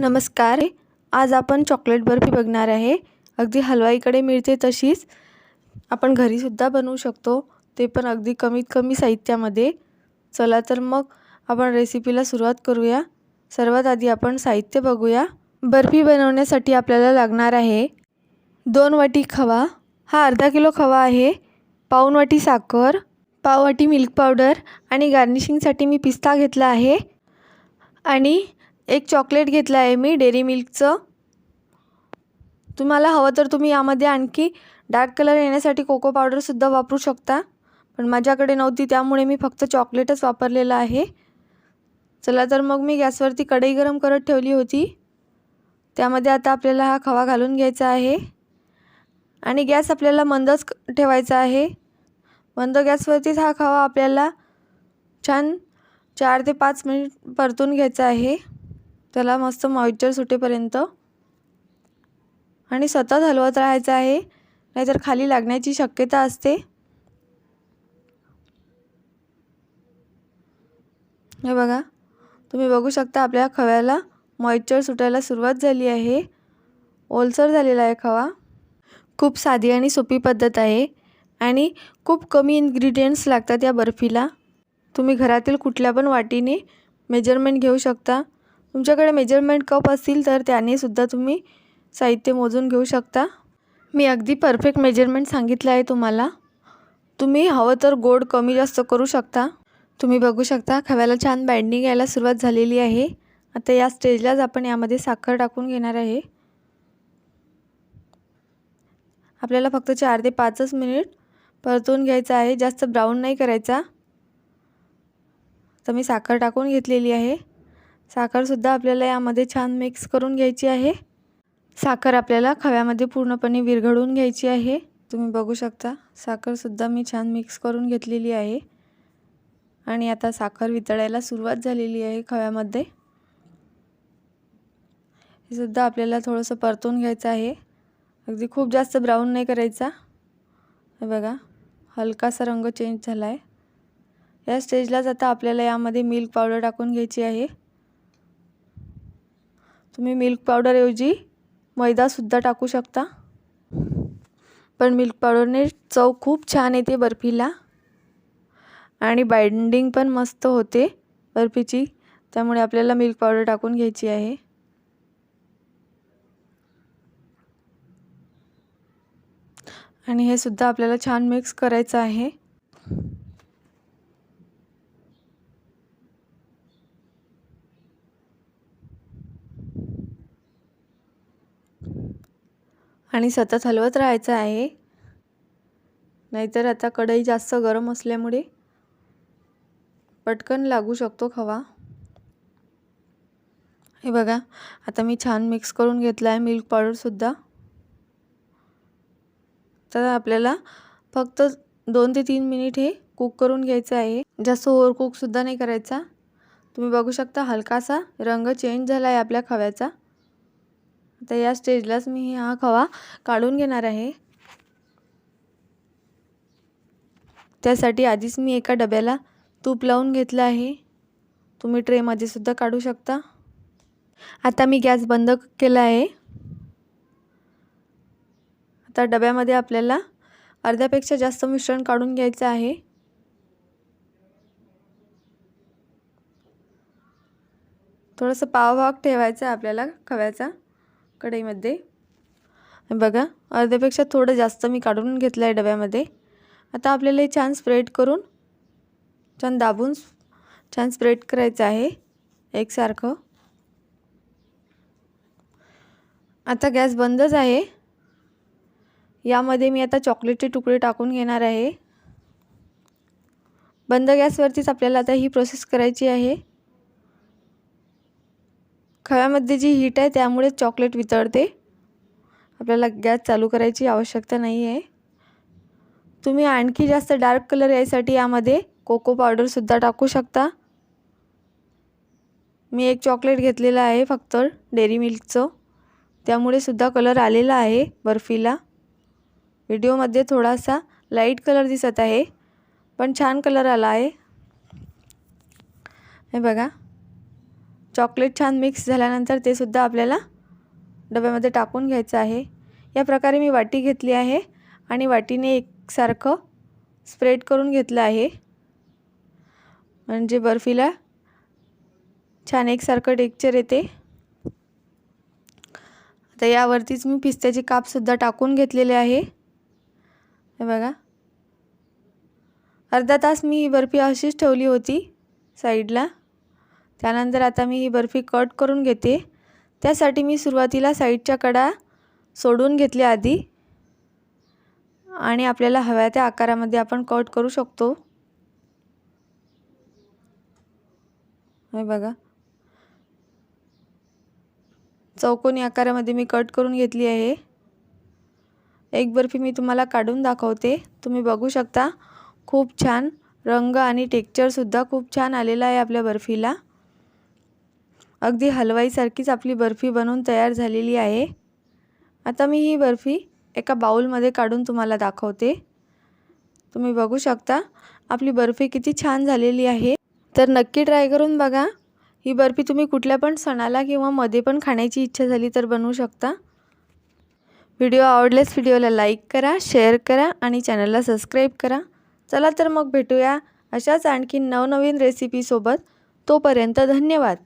नमस्कार. आज आपण चॉकलेट बर्फी बघणार आहे. अगदी हलवाईकडे मिळते तशीच. आपण घरीसुद्धा बनवू शकतो. ते पण अगदी कमीत कमी साहित्यामध्ये. चला तर मग आपण रेसिपीला सुरुवात करूया. सर्वात आधी आपण साहित्य बघूया. बर्फी बनवण्यासाठी आपल्याला लागणार आहे दोन वाटी खवा. हा अर्धा किलो खवा आहे. पाऊण वाटी साखर. पाव वाटी मिल्क पावडर आणि गार्निशिंगसाठी मी पिस्ता घेतला आहे. आणि एक चॉकलेट घेतलं आहे मी डेअरी मिल्कचं तुम्हाला हवं तर तुम्ही यामध्ये आणखी डार्क कलर येण्यासाठी कोको पावडरसुद्धा वापरू शकता. पण माझ्याकडे नव्हती त्यामुळे मी फक्त चॉकलेटच वापरलेलं आहे. चला तर मग मी गॅसवरती कढई गरम करत ठेवली होती. त्यामध्ये आता आपल्याला हा खवा घालून घ्यायचा आहे. आणि गॅस आपल्याला मंदच ठेवायचा आहे. मंद गॅसवरतीच हा खवा आपल्याला छान चार ते पाच मिनिट परतून घ्यायचा आहे. त्याला मस्त मॉइश्चर सुटेपर्यंत. आणि सतत हलवत राहायचं आहे. नाहीतर खाली लागण्याची शक्यता असते. हे बघा. तुम्ही बघू शकता आपल्या खव्याला मॉइश्चर सुटायला सुरुवात झाली आहे. ओलसर झालेला आहे खवा. खूप साधी आणि सोपी पद्धत आहे. आणि खूप कमी इन्ग्रेडियंट्स लागतात या बर्फीला. तुम्ही घरातील कुठल्या पण वाटीने मेजरमेंट घेऊ शकता. तुमच्याकडे मेजरमेंट कप असतील तर त्याने सुद्धा तुम्ही साहित्य मोजून घेऊ शकता. मी अगदी परफेक्ट मेजरमेंट सांगितलं आहे तुम्हाला. तुम्ही हवं तर गोड कमी जास्त करू शकता. तुम्ही बघू शकता खव्याला छान बाइंडिंग यायला सुरुवात झालेली आहे. आता या स्टेजलाच आपण यामध्ये साखर टाकून घेणार आहे. आपल्याला फक्त चार ते पाचच मिनिट परतून घ्यायचं आहे. जास्त ब्राऊन नाही करायचा. तर मी साखर टाकून घेतलेली आहे. साखरसुद्धा आपल्याला यामध्ये छान मिक्स करून घ्यायची आहे. साखर आपल्याला खव्यामध्ये पूर्णपणे विरघळून घ्यायची आहे. तुम्ही बघू शकता साखरसुद्धा मी छान मिक्स करून घेतलेली आहे. आणि आता साखर वितळायला सुरुवात झालेली आहे खव्यामध्ये. हे सुद्धा आपल्याला थोडंसं परतून घ्यायचं आहे. अगदी खूप जास्त ब्राऊन नाही करायचा. हे बघा हलकासा रंग चेंज झाला आहे या स्टेजलाच आता आपल्याला यामध्ये मिल्क पावडर टाकून घ्यायची आहे. तुम्ही मिल्क पावडरऐवजी मैदासुद्धा टाकू शकता. पण मिल्क पावडरने चव खूप छान येते बर्फीला. आणि बाइंडिंग पण मस्त होते बर्फीची. त्यामुळे आपल्याला मिल्क पावडर टाकून घ्यायची आहे. आणि हे सुद्धा आपल्याला छान मिक्स करायचं आहे. आणि सतत हलवत राहायचं आहे. नाहीतर आता कढई जास्त गरम असल्यामुळे पटकन लागू शकतो खवा. हे बघा आता मी छान मिक्स करून घेतला आहे मिल्क पावडरसुद्धा तर आपल्याला फक्त दोन ते तीन मिनिट हे कुक करून घ्यायचं आहे. जास्त ओव्हर कुकसुद्धा नाही करायचा. तुम्ही बघू शकता हलकासा रंग चेंज झाला आहे आपल्या खव्याचा. आता या स्टेजलाच मी हा खवा काढून घेणार आहे. त्यासाठी आधीच मी एका डब्याला तूप लावून घेतलं आहे. तुम्ही ट्रेमध्ये सुद्धा काढू शकता. आता मी गॅस बंद केला आहे. आता डब्यामध्ये आपल्याला अर्ध्यापेक्षा जास्त मिश्रण काढून घ्यायचं आहे. थोडंसं पावभाग ठेवायचा आहे आपल्याला खव्याचा. कढईमध्ये. बघा अर्ध्यापेक्षा थोडं जास्त मी काढून घेतलं आहे डब्यामध्ये. आता आपल्याला हे छान स्प्रेड करून छान दाबून छान स्प्रेड करायचं आहे एकसारखं. आता गॅस बंदच आहे. यामध्ये मी आता चॉकलेटचे तुकडे टाकून घेणार आहे. बंद गॅसवरतीच आपल्याला आता ही प्रोसेस करायची आहे. खव्यामध्ये जी हीट आहे त्यामुळे चॉकलेट वितळते. आपल्याला गॅस चालू करायची आवश्यकता नाही आहे. तुम्ही आणखी जास्त डार्क कलर यायसाठी यामध्ये कोको पावडरसुद्धा टाकू शकता. मी एक चॉकलेट घेतलेलं आहे फक्त डेअरी मिल्कचं त्यामुळे सुद्धा कलर आलेला आहे बर्फीला. व्हिडिओमध्ये थोडासा लाइट कलर दिसत आहे पण छान कलर आला आहे. हे बघा. चॉकलेट छान मिक्स झाल्यानंतर ते सुद्धा आपल्याला डब्यामध्ये टाकून घ्यायचं आहे. या प्रकारे मी वाटी घेतली आहे आणि वाटीने एकसारखं स्प्रेड करून घेतलं आहे. म्हणजे बर्फीला छान एकसारखं टेक्चर येते. आता यावरतीच मी पिस्त्याचे कापसुद्धा टाकून घेतलेले आहे. हे बघा. अर्धा तास मी ही बर्फी अशीच ठेवली होती साईडला. त्यानंतर आता मी ही बर्फी कट करून घेते. त्यासाठी मी सुरुवातीला साईडच्या कडा सोडून घेतल्या आधी. आणि आपल्याला हव्या त्या आकारामध्ये आपण कट करू शकतो. हे बघा. चौकोनी आकारामध्ये मी कट करून घेतली आहे. एक बर्फी मी तुम्हाला काढून दाखवते. तुम्ही बघू शकता. खूप छान रंग आणि टेक्चरसुद्धा खूप छान आलेला आहे आपल्या बर्फीला. अगदी हलवाईसारखीच आपली बर्फी बनवून तयार झालेली आहे. आता मी ही बर्फी एका बाऊलमध्ये काढून तुम्हाला दाखवते. तुम्ही बघू शकता आपली बर्फी किती छान झालेली आहे. तर नक्की ट्राय करून बघा. ही बर्फी तुम्ही कुठल्या पण सणाला किंवा मध्ये पण खाण्याची इच्छा झाली तर बनवू शकता. व्हिडिओ आवडल्यास व्हिडिओला लाईक करा शेअर करा आणि चॅनलला सबस्क्राईब करा. चला तर मग भेटूया अशाच आणखी नवनवीन रेसिपीसोबत तोपर्यंत धन्यवाद.